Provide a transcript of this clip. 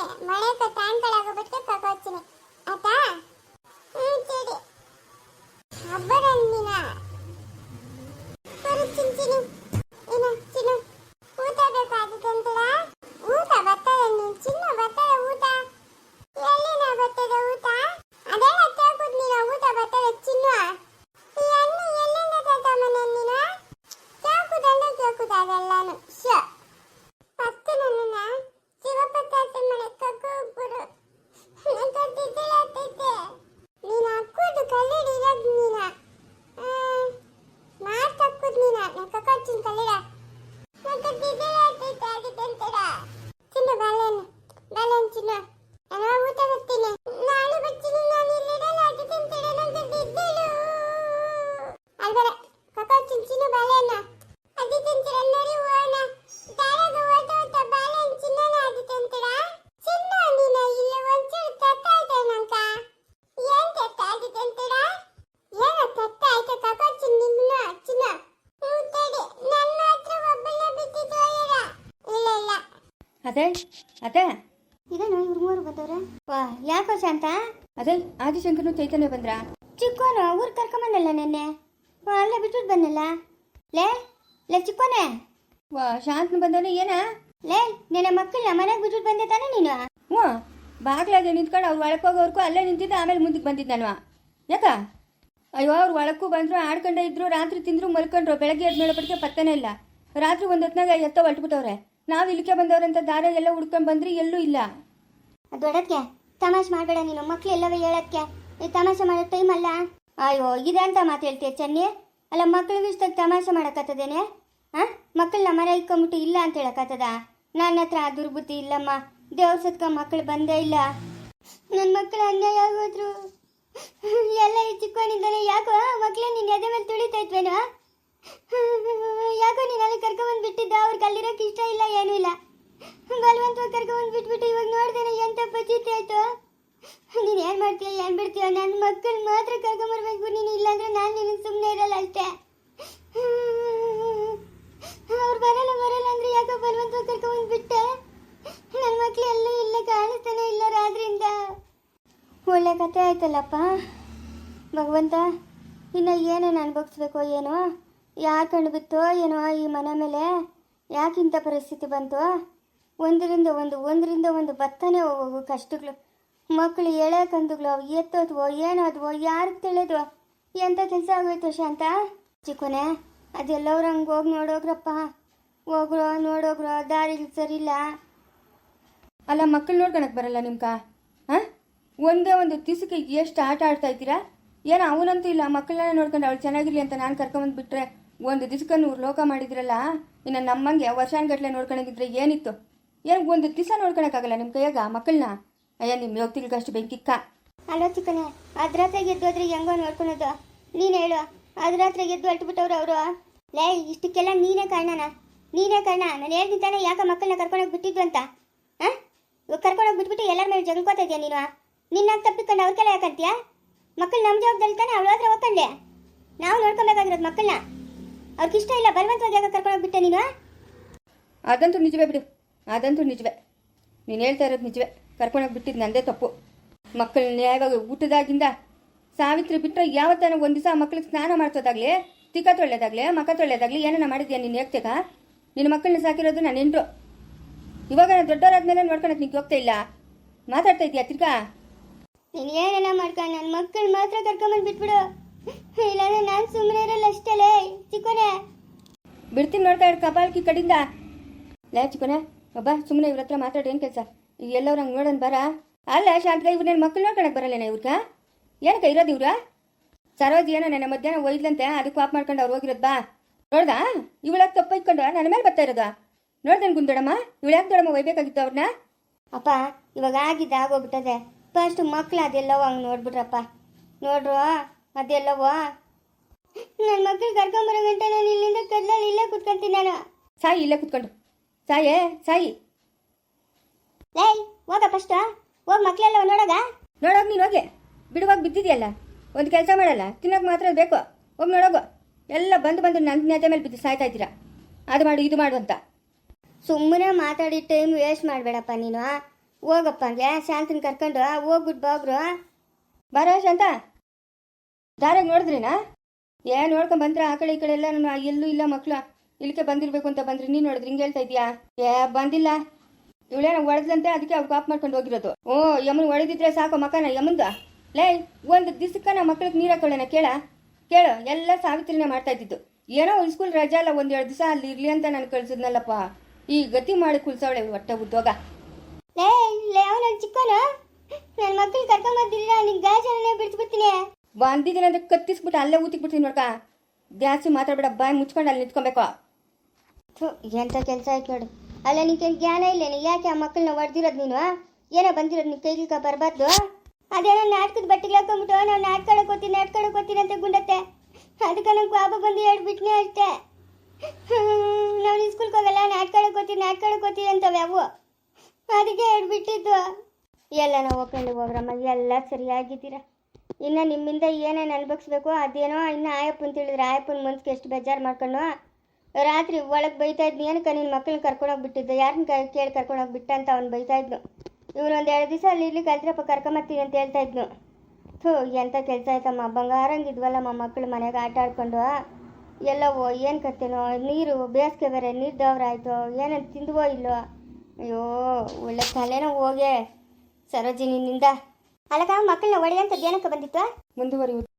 ಕರ್ಕೊಚ್ಚಿನಿ ಮಳೆ ತಾಣ್ಗಳಾಗೋಬಿಟ್ಟು ಕರ್ಕೊಚ್ಚಿನಿ ಆಯ್ತಾ ಅದೇ ಅದೇ. ಇದೇನು ಇವ್ರ ಮೂರು ಬಂದವ್ರೆ. ವಾ ಯಾಕೋ ಶಾಂತ? ಅದೇ ಆದಿಶಂಕರ್ನು ಚೈತನ್ಯ ಬಂದ್ರ? ಚಿಕ್ಕೋನು ಊರ್ ಕರ್ಕೊಂಬಂದಲ್ಲ ನೆನ್ನೆ? ವಾ ಅಲ್ಲೇ ಬಿಟ್ಟು ಬಂದಲ್ಲ. ಲೇ ಲೇ ಚಿಕ್ಕೋನೆ. ವಾ ಶಾಂತನು ಬಂದವನು ಏನ? ಲೇ ನಿನ್ನ ಮಕ್ಕಳನ್ನ ಮನೆಗೆ ಬಿಟ್ಟು ಬಂದೆ ತಾನೇ ನೀನು? ಹ್ಞೂ ಬಾಗ್ಲಾಗೆ ನಿಂತ್ಕೊಂಡು ಅವ್ರು ಒಳಕ್ಕೆ ಹೋಗೋರ್ಗೂ ಅಲ್ಲೇ ನಿಂತಿದ್ದ ಆಮೇಲೆ ಮುಂದಕ್ಕೆ ಬಂದಿದ್ದು ನಾನು ಯಾಕ? ಅಯ್ಯೋ ಅವ್ರು ಒಳಕ್ಕೂ ಬಂದರು ಆಡ್ಕೊಂಡೇ ಇದ್ರು ರಾತ್ರಿ ತಿಂದ್ರು ಮಲ್ಕೊಂಡ್ರು ಬೆಳಗ್ಗೆ ಎದ್ದು ನೋಡೋಪಟ್ಟಿಗೆ ಪತ್ತನೇ ಇಲ್ಲ. ರಾತ್ರಿ ಒಂದು ಹೊತ್ನಾಗ ಎತ್ತ ಹೊಲ್ಟ್ಬಿಟ್ಟವ್ರೆ ನಾವು ಇಲ್ಲಿಗೆ ಬಂದವರಂತ ದಾರ ಎಲ್ಲ ಹುಡ್ಕೊಂಡು ಬಂದ್ರಿ ಎಲ್ಲೂ ಇಲ್ಲ. ಅದು ಹೊಡದ್ಕೆ ತಮಾಷೆ ಮಾಡಬೇಡ ನೀನು, ಮಕ್ಳು ಎಲ್ಲವೇ ಹೇಳಕ್ಕೆ ತಮಾಷೆ ಮಾಡೋ ಟೈಮ್ ಅಲ್ಲ? ಅಯ್ಯೋ, ಇದೆ ಅಂತ ಮಾತು ಹೇಳ್ತೀಯ ಚೆನ್ನಿ? ಅಲ್ಲ, ಮಕ್ಳಿಗೆ ಇಷ್ಟಾಗಿ ತಮಾಷೆ ಮಾಡಕತ್ತದೇನೆ? ಹಾ ಮಕ್ಕಳನ್ನ ಮನೆ ಇಕ್ಕೊಂಬಿಟ್ಟು ಇಲ್ಲ ಅಂತ ಹೇಳಕತ್ತದ? ನನ್ನ ಹತ್ರ ಆ ದುರ್ಬುದ್ಧಿ ಇಲ್ಲಮ್ಮ. ದೇವ್ರ ಸತ್ಕ ಮಕ್ಕಳು ಬಂದೇ ಇಲ್ಲ. ನನ್ನ ಮಕ್ಕಳು ಅನ್ಯಾಯ ಆಗೋದ್ರು. ಎಲ್ಲ ಈ ಚಿಕ್ಕವನಿಂದಾನೆ ಯಾಕೋ ಮಕ್ಳೇ ನಿನ್ನ ಎದೆ ಮೇಲೆ ತುಳಿತೈತ್ವೇನೋ ಯಾಕೋ ನೀನು ಅಲ್ಲಿ ಬಿಟ್ಟಿದ್ದ ಅವ್ರಿಗೆ ಅಲ್ಲಿರೋಕೆ ಇಷ್ಟ ಇಲ್ಲ, ಏನೂ ಇಲ್ಲ. ಬಲವಂತ ಕರ್ಕೊಂಡ್ ಬಿಟ್ಬಿಟ್ಟು ಇವಾಗ ನೋಡ್ದೇನೆ ಎಂತ ಪಚಿತಿ ಆಯ್ತು. ನೀನು ಏನು ಮಾಡ್ತೀಯ, ಏನು ಬಿಡ್ತೀಯ ನನ್ನ ಮಕ್ಕಳು ಮಾತ್ರ ಕರ್ಕೊಂಬರ್ಬೇಕು ನೀನು ಇಲ್ಲಾಂದ್ರೆ ನಾನು ನಿನ್ನ ಸುಮ್ಮನೆ ಇರಲ್ಲ ಅಷ್ಟೇ. ಅವ್ರು ಬರಲ್ಲ ಬರಲ್ಲ ಅಂದ್ರೆ ಯಾಕೋ ಬಲವಂತವಾಗಿ ಕರ್ಕೊಂಬಂದು ಬಿಟ್ಟೆ ನನ್ನ ಮಕ್ಳು ಎಲ್ಲೂ ಇಲ್ಲ, ಕಾಣಿಸ್ತಾನೆ ಇಲ್ಲ ರಾತ್ರಿಯಿಂದ ಒಳ್ಳೆ ಕತೆ ಆಯ್ತಲ್ಲಪ್ಪ? ಭಗವಂತ, ಇನ್ನು ಏನೇನು ಅನುಭವಿಸ್ಬೇಕು, ಏನೋ? ಯಾಕೆ ಅಣ್ಬಿತ್ತು ಬಿತ್ತೋ ಏನೋ ಈ ಮನೆ ಮೇಲೆ? ಯಾಕಿಂಥ ಪರಿಸ್ಥಿತಿ ಬಂತು? ಒಂದರಿಂದ ಒಂದು ಒಂದರಿಂದ ಒಂದು ಬತ್ತಾನೆ ಹೋಗೋ ಕಷ್ಟಗಳು. ಮಕ್ಕಳು ಎಳೆ ಕಂದುಗಳು ಅವು ಎತ್ತೋದ್ವೋ, ಏನೋದ್ವೋ, ಯಾರಿಗೆ ತಿಳಿದ್ವೋ? ಎಂಥ ಕೆಲಸ ಆಗೋಯ್ತು ಶಾಂತ? ಚಿಕ್ಕನೆ ಅದೆಲ್ಲವ್ರು ಹಂಗೆ ಹೋಗಿ ನೋಡೋಗ್ರಪ್ಪ. ಹೋಗ್ರೋ, ನೋಡೋಗ್ರೋ, ದಾರಿ ಸರಿಯಿಲ್ಲ ಅಲ್ಲ ಮಕ್ಕಳು ನೋಡ್ಕೊಳಕ್ ಬರಲ್ಲ ನಿಮ್ಕ? ಹಾಂ? ಒಂದೇ ಒಂದು ದಿವಸಕ್ಕೆ ಎಷ್ಟು ಆಟ ಆಡ್ತಾ ಇದ್ದೀರಾ? ಏನೋ, ಅವನಂತೂ ಇಲ್ಲ ಮಕ್ಕಳನ್ನ ನೋಡ್ಕೊಂಡು ಅವಳು ಚೆನ್ನಾಗಿರ್ಲಿ ಅಂತ ನಾನು ಕರ್ಕೊಂಬಂದು ಬಿಟ್ರೆ ಒಂದು ದಿವಸಕ್ಕೆ ನೂರು ಲೋಕ ಮಾಡಿದ್ರಲ್ಲ, ಇನ್ನು ನಮ್ಮಂಗೆ ವರ್ಷಾನ್ಗಟ್ಲೆ ನೋಡ್ಕೊಂಡಿದ್ರೆ ಏನಿತ್ತು? ಏನು ಒಂದು ದಿವಸ ನೋಡ್ಕೊಳಕ್ಕಾಗಲ್ಲ ನಿಮ್ಮ ಕೈಯಾಗ ಮಕ್ಕಳನ್ನ ಅಯ್ಯ ನಿಮ್ಮ ಯೋಗ್ತಿಗಷ್ಟು ಬೆಂಕಿಕ್ಕ. ಅಲ್ಲೋ ಚಿಕ್ಕನೆ, ಅದ್ರಾತ್ರಿ ಗೆದ್ದೋದ್ರೆ ಹೆಂಗೋ ನೋಡ್ಕೊಳೋದು. ನೀನು ಹೇಳು, ಅದ್ರಾತ್ರಿ ಗೆದ್ದು ಅಟ್ಬಿಟ್ಟವ್ರು ಅವರು. ಲೇ, ಇಷ್ಟಕ್ಕೆಲ್ಲ ನೀನೇ ಕಾರಣನ? ನೀನೇ ಕಾರಣ? ನಾನು ಹೇಳ್ತಿದ್ದಾನೆ ಯಾಕ ಮಕ್ಕಳನ್ನ ಕರ್ಕೊಂಡೋಗಿ ಬಿಟ್ಟಿದ್ದು ಅಂತ? ಹಾಂ? ಇವಾಗ ಕರ್ಕೊಂಡೋಗಿ ಬಿಟ್ಬಿಟ್ಟು ಎಲ್ಲರ ಮೇಲೆ ಜಗಳ್ಕೋತಾ ಇದೆಯಾ ನೀನು? ನಿನ್ನ ತಪ್ಪಿಕೊಂಡು ಅವ್ರಿಗೆಲ್ಲ ಯಾಕಂತೀಯ ಮಕ್ಕಳು ನಮ್ಮ ಜವಾಬ್ದಾರಿ ತಾನೆ ಅವಳ ಹತ್ರ ನಾವು ನೋಡ್ಕೊಬೇಕಾಗಿರೋದು ಮಕ್ಕಳನ್ನ ಅವ್ರಿಗೆ ಇಷ್ಟ ಇಲ್ಲ ಬಲವಂತವಾಗಿ ಯಾಕೆ ಕರ್ಕೊಂಡೋಗಿ ಬಿಟ್ಟೆ ನೀನು ಅದಂತೂ ನಿಜವೇ ಬಿಡು. ಅದಂತೂ ನಿಜವೇ. ನೀನು ಹೇಳ್ತಾ ಇರೋದು ನಿಜವೇ. ಕರ್ಕೊಂಡೋಗಿ ಬಿಟ್ಟಿದ್ದು ನಂದೇ ತಪ್ಪು. ಮಕ್ಕಳು ನ್ಯಾಯವಾಗಿ ಊಟದಾಗಿಂದ ಸಾವಿತ್ರಿ ಬಿಟ್ಟರೆ ಯಾವತ್ತಾನ ಒಂದು ದಿವಸ ಮಕ್ಕಳಿಗೆ ಸ್ನಾನ ಮಾಡ್ಸೋದಾಗ್ಲಿ ತಿಕ್ಕ ತೊಳ್ಯೋದಾಗ್ಲಿ ಮಕ್ಕ ತೊಳೆಯೋದಾಗ್ಲಿ ಏನನ್ನ ಮಾಡಿದ್ಯಾ ನೀನು ಹೇಳ್ತೇಗ ನಿನ್ನ ಮಕ್ಕಳನ್ನ ಸಾಕಿರೋದು ನಾನು ಎಂಟು ಇವಾಗ ನಾನು ದೊಡ್ಡವರಾದ್ಮೇಲೆ ನೋಡ್ಕೊಳಕ್ಕೆ ನಿಂಗೆ ಹೋಗ್ತಾ ಇಲ್ಲ. ಮಾತಾಡ್ತಾ ಇದೀಯಾ ತಿರ್ಗಾ? ನೀನು ಏನೇನ ಮಾಡ್ಕ ನನ್ನ ಮಕ್ಕಳು ಮಾತ್ರ ಕರ್ಕೊಂಬಂದು ಬಿಟ್ಬಿಡು ಇಲ್ಲಾಂದ್ರೆ ನಾನು ಸುಮ್ಮನೆ ಇರಲ್ಲ ಅಷ್ಟೇ ಬಿಡ್ತೀನಿ ನೋಡ್ತಾ ಇರು ಕಪಾಲ್ಕಿ ಕಡಿಂದ. ಲೇ ಚಿಕ್ಕನೆ ಒಬ್ಬ ಸುಮ್ಮನೆ ಇವ್ರ ಹತ್ರ ಮಾತಾಡಿ ಏನು ಕೆಲಸ? ಈಗ ಎಲ್ಲವ್ರು ಹಂಗೆ ನೋಡೋಣ ಬರ? ಅಲ್ಲ ಶಾಂತ ಇವ್ರು ನನ್ನ ಮಕ್ಕಳು ನೋಡ್ಕೊಳಕ್ಕೆ ಬರಲ್ಲೇನ ಇವ್ರಗ ಏನಕ್ಕ ಇರೋದು ಇವ್ರ? ಸರೋಜ್ ಏನೋ ನನ್ನ ಮಧ್ಯಾಹ್ನ ಒಯ್ದಂತೆ ಅದಕ್ಕೆ ವಾಪ್ ಮಾಡ್ಕೊಂಡು ಅವ್ರು ಹೋಗಿರೋದು ಬಾ. ನೋಡ್ದಾ? ಇವಳಾಗ ತಪ್ಪ ಇಟ್ಕೊಂಡು ನನ್ನ ಮೇಲೆ ಬರ್ತಾ ಇರೋದು. ನೋಡ್ದೇನು ಗುಂದೊಡಮ್ಮ ಇವಳ್ಯಾಕೆ ದೊಡಮ್ಮ ಒಯ್ಬೇಕಾಗಿತ್ತು ಅವ್ರನ್ನ ಅಪ್ಪ, ಇವಾಗ ಆಗಿದ್ದ ಆಗೋಗ್ಬಿಟ್ಟದೆ ಫಸ್ಟ್ ಮಕ್ಳು ಅದೆಲ್ಲವೋ ಹಂಗೆ ನೋಡ್ಬಿಟ್ರಪ್ಪ. ನೋಡ್ರು, ಅದೆಲ್ಲವೋ ನನ್ನ ಮಕ್ಕಳು ಕರ್ಕೊಂಬರೋ ಗಂಟೆ ನಾನು ಇಲ್ಲಿಂದ ಕದ್ಲಲ್ಲಿ ಇಲ್ಲೇ ಕುತ್ಕೊಂತೀನಿ ನಾನು. ಸಾಯಿ ಇಲ್ಲೇ ಕುತ್ಕೊಂಡು. ಸಾಯೇ ಸಾಯಿ. ಲೈ ಹೋಗ ಫಸ್ಟ್ ಹೋಗಿ ಮಕ್ಕಳೆಲ್ಲ ನೋಡೋಗ? ನೋಡೋಗ ನೀನು ಹೋಗಿ. ಬಿಡುವಾಗ ಬಿದ್ದಿದೆಯಲ್ಲ? ಒಂದು ಕೆಲಸ ಮಾಡಲ್ಲ? ತಿನ್ನೋಕೆ ಮಾತ್ರ ಬೇಕು. ಹೋಗಿ ನೋಡೋಗು. ಎಲ್ಲ ಬಂದು ಬಂದು ನನ್ನ ನೆತೆ ಮೇಲೆ ಬಿದ್ದು ಸಾಯ್ತಾ ಇದ್ದೀರಾ? ಅದು ಮಾಡು ಇದು ಮಾಡು ಅಂತ. ಸುಮ್ಮನೆ ಮಾತಾಡಿ ಟೈಮ್ ವೇಸ್ಟ್ ಮಾಡಬೇಡಪ್ಪ ನೀನು ಹೋಗಪ್ಪ ಹಂಗೆ. ಶಾಂತಿನ ಕರ್ಕೊಂಡು ಹೋಗ್ಬಿಟ್ಟು ಬಾಬ್ರು ಬರೋ ಶಾಂತ. ದಾರಾಗ ನೋಡಿದ್ರಿನಾ? ಏ ನೋಡ್ಕೊಂಡ್ ಬಂದ್ರ ಆ ಕಡೆ ಈ ಕಡೆ ಎಲ್ಲ ನಾನು ಎಲ್ಲೂ ಇಲ್ಲ ಮಕ್ಳು. ಇಲ್ಲಿಗೆ ಬಂದಿರ್ಬೇಕು ಅಂತ ಬಂದ್ರಿ. ನೀನ್ ನೋಡಿದ್ರಿ ಹಿಂಗೆ ಹೇಳ್ತಾ ಇದೀಯಾ ಏ, ಬಂದಿಲ್ಲ. ಇವಳೇನ ಹೊಡೆದಂತೆ ಅದಕ್ಕೆ ಅವ್ರು ಕಾಪ್ ಮಾಡ್ಕೊಂಡು ಹೋಗಿರೋದು. ಓ, ಯಮನ್ ಒಡೆದಿದ್ರೆ ಸಾಕು ಮಕ್ಕನ ಯಮನ್ಗ. ಲೇ, ಒಂದು ದಿಸಕ್ಕ ನಾ ಮಕ್ಳಿಗೆ ನೀರು ಹಾಕೊಳ್ಳೋಣ ಕೇಳ? ಕೇಳು, ಎಲ್ಲ ಸಾವಿತ್ರಿನೇ ಮಾಡ್ತಾ ಇದ್ದಿದ್ದು. ಏನೋ ಸ್ಕೂಲ್ ರಜಾ ಅಲ್ಲ, ಒಂದ್ ಎರಡು ದಿವಸ ಅಲ್ಲಿ ಇರ್ಲಿ ಅಂತ ನಾನು ಕಳ್ಸಿದ್ನಲ್ಲಪ್ಪ. ಈ ಗತಿ ಮಾಡಿ ಕುಲ್ಸವಳೆ ಹೊಟ್ಟೆ ಉದ್ಯೋಗ ಲೇ ಲೇ ಅವನ ಚಿಕ್ಕವನು ನನ್ನ ಮಕ್ಕಳು ಕರ್ಕೊಂಡ್ ಬಂದಿಲ್ಲ ನಿನ್ ಗಾಜನೇ ಬಂದಿದ್ದೀನಿ ಅಂದ್ರೆ ಕತ್ತಿಸ್ಬಿಟ್ಟು ಅಲ್ಲೇ ಊತಿಕ್ ಬಿಡ್ತೀನಿ ನೋಡ್ಕ. ಜಾಸ್ತಿ ಮಾತಾಡ್ಬೇಡ ಬಾಯಿ ಮುಚ್ಕೊಂಡು ಅಲ್ಲಿ ನಿಂತ್ಕೊಬೇಕು. ಥು, ಎಂತ ಕೆಲಸ ಆಯ್ತು ನೋಡು. ಅಲ್ಲ ನಿಂಗೆ ಜ್ಞಾನ ಇಲ್ಲೇನೆ ಯಾಕೆ ಆ ಮಕ್ಕಳನ್ನ ಹೊಡೆದಿರೋದು ನೀನು? ಏನೋ ಬಂದಿರೋದು ನೀನು ಕೈಗಿಲ್ಕ ಬರಬಾರ್ದು? ಅದೇನೋ ನಾಟಕದ ಬಟ್ಟೆಗೆ ಹಾಕೊಂಡ್ಬಿಟ್ಟು ನಾವು ನಾಟ್ಕೊಳಕ್ ಹೋಗ್ತೀನಿ ನಾಟ್ಕೊಳಕ್ ಹೋಗ್ತೀನಿ ಅಂತ ಗುಂಡತ್ತೆ. ಅದಕ್ಕೆ ನಂಗೆ ಪಾಪ ಬಂದು ಹೇಳ್ಬಿಟ್ನೆ ಅಷ್ಟೇ. ನಾವು ಸ್ಕೂಲ್ಗೆ ಹೋಗಲ್ಲ ನಾಟ್ಕೊಳಕ್ ಹೋಗ್ತೀನಿ ನಾಟ್ಕೊಳಕ್ ಹೋಗ್ತೀನಿ ಅಂತವೆ ಅವು. ಅದಕ್ಕೆ ಹೇಳ್ಬಿಟ್ಟಿದ್ದು. ಎಲ್ಲ ನಾವು ಹೋಗ್ಕೊಂಡು ಹೋಗ್ರಮ್ಮ ಎಲ್ಲ ಸರಿಯಾಗಿದ್ದೀರ? ಇನ್ನು ನಿಮ್ಮಿಂದ ಏನೇನು ಅನ್ಭವಿಸ್ಬೇಕು ಅದೇನೋ ಇನ್ನು ಆಯಪ್ಪನ್ ತಿಳಿದ್ರೆ ಆಯಪ್ಪನ ಮನ್ಸಿಗೆ ಎಷ್ಟು ಬೇಜಾರು ಮಾಡ್ಕೊಂಡು ರಾತ್ರಿ ಒಳಗೆ ಬೈತಾ ಇದ್ನಿ ಏನಕ್ಕೆ ನಿನ್ನ ಮಕ್ಕಳನ್ನ ಕರ್ಕೊಂಡೋಗಿ ಬಿಟ್ಟಿದ್ದೆ ಯಾರನ್ನ ಕೇಳಿ ಕರ್ಕೊಂಡೋಗಿ ಬಿಟ್ಟ ಅಂತ ಅವ್ನು ಬೈತಾ ಇದ್ನು. ಇವನು ಒಂದು ಎರಡು ದಿವಸ ಅಲ್ಲಿ ಇಲ್ಲಿ ಕಲ್ತ್ರಪ್ಪ ಕರ್ಕೊಂಬರ್ತೀನಿ ಅಂತ ಹೇಳ್ತಾ ಇದ್ನು. ಥೂ ಎಂಥ ಕೆಲಸ ಆಯ್ತಮ್ಮ? ಬಂಗಾರಂಗಿದ್ವಲ್ಲಮ್ಮ ಮಕ್ಕಳು ಮನೆಗೆ ಆಟ ಆಡ್ಕೊಂಡು. ಎಲ್ಲವೋ, ಏನು ಕತ್ತೇನೋ ನೀರು, ಬೇಸಿಗೆ ಬೇರೆ, ನೀರು ದವ್ರ ಆಯಿತು? ಏನಂತ ತಿಂದುವೋ ಇಲ್ಲೋ? ಅಯ್ಯೋ, ಒಳ್ಳೆ ತಲೆನೋ ಹೋಗೆ. ಸರೋಜಿನಿಂದ. ಅಲ್ಲಕ್ಕ ಮಕ್ಕಳನ್ನ ಹೊಡೆಯಂಥದ್ದು ಏನಕ್ಕೆ ಬಂದಿತ್ತು ಮುಂದುವರಿಯುವುದು.